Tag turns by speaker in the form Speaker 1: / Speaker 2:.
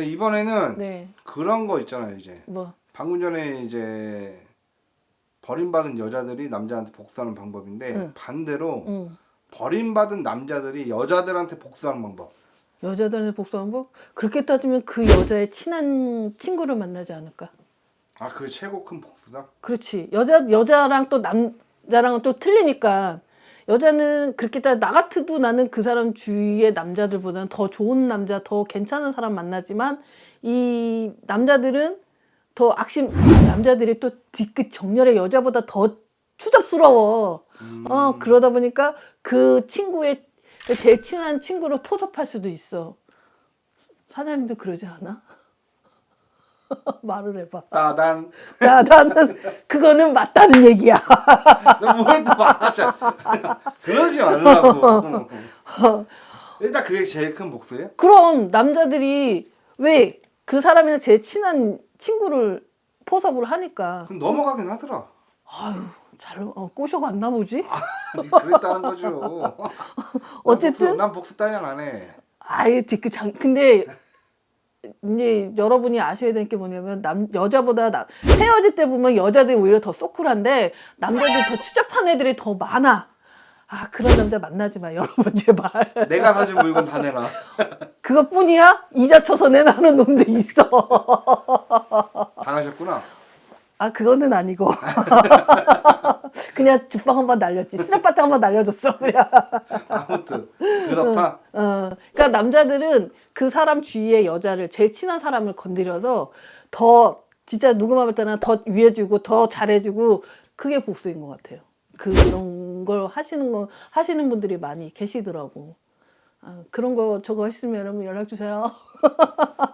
Speaker 1: 자, 이번에는
Speaker 2: 네.
Speaker 1: 그런 거 있잖아요 이제
Speaker 2: 뭐
Speaker 1: 방금 전에 이제 버림받은 여자들이 남자한테 복수하는 방법인데
Speaker 2: 응.
Speaker 1: 반대로
Speaker 2: 응.
Speaker 1: 버림받은 남자들이 여자들한테 복수하는 방법
Speaker 2: 여자들한테 복수하는 법? 그렇게 따지면 그 여자의 친한 친구를 만나지 않을까?
Speaker 1: 아 그게 최고 큰 복수다
Speaker 2: 그렇지. 여자 여자랑 또 남자랑은 또 틀리니까 여자는 그렇게 따나 같아도 나는 그 사람 주위의 남자들보다는 더 좋은 남자, 더 괜찮은 사람 만나지만 이 남자들은 더 악심 남자들이 또 뒤끝 정렬의 여자보다 더 추잡스러워. 어 그러다 보니까 그 친구의 제일 친한 친구를 포섭할 수도 있어. 사장님도 그러지 않아? 말을 해봐.
Speaker 1: 따단
Speaker 2: 나 나는 그거는 맞다는 얘기야.
Speaker 1: 너뭘또 말하자 그러지 말라고 일단 그게 제일 큰 복수예요?
Speaker 2: 그럼 남자들이 왜 그 사람이랑 제일 친한 친구를 포섭을 하니까
Speaker 1: 그럼 넘어가긴 하더라
Speaker 2: 아유 잘 어, 꼬셔갔나 보지?
Speaker 1: 아니, 그랬다는 거죠
Speaker 2: 어쨌든
Speaker 1: 난 복수 따위 안 해
Speaker 2: 아예 뒤끝 장 근데 이제 여러분이 아셔야 될 게 뭐냐면 남 여자보다 남 헤어질 때 보면 여자들이 오히려 더 소쿨한데 남자들 더 추잡한 애들이 더 많아. 아 그런 남자 만나지 마 여러분 제발.
Speaker 1: 내가 사준 물건 다 내놔
Speaker 2: 그것뿐이야? 이자 쳐서 내놔는 놈도 있어.
Speaker 1: 당하셨구나
Speaker 2: 아 그거는 아니고 그냥 죽방 한번 날렸지 쓰레빠짝 한번 날려줬어 그냥.
Speaker 1: 아무튼 그렇다
Speaker 2: 어, 그러니까 남자들은 그 사람 주위의 여자를 제일 친한 사람을 건드려서 더 진짜 누구 맘을 따나 더 위해주고 더 잘해주고 그게 복수인 것 같아요. 그런 걸 하시는 거 하시는 분들이 많이 계시더라고. 아, 그런 거 저거 했으면 연락 주세요.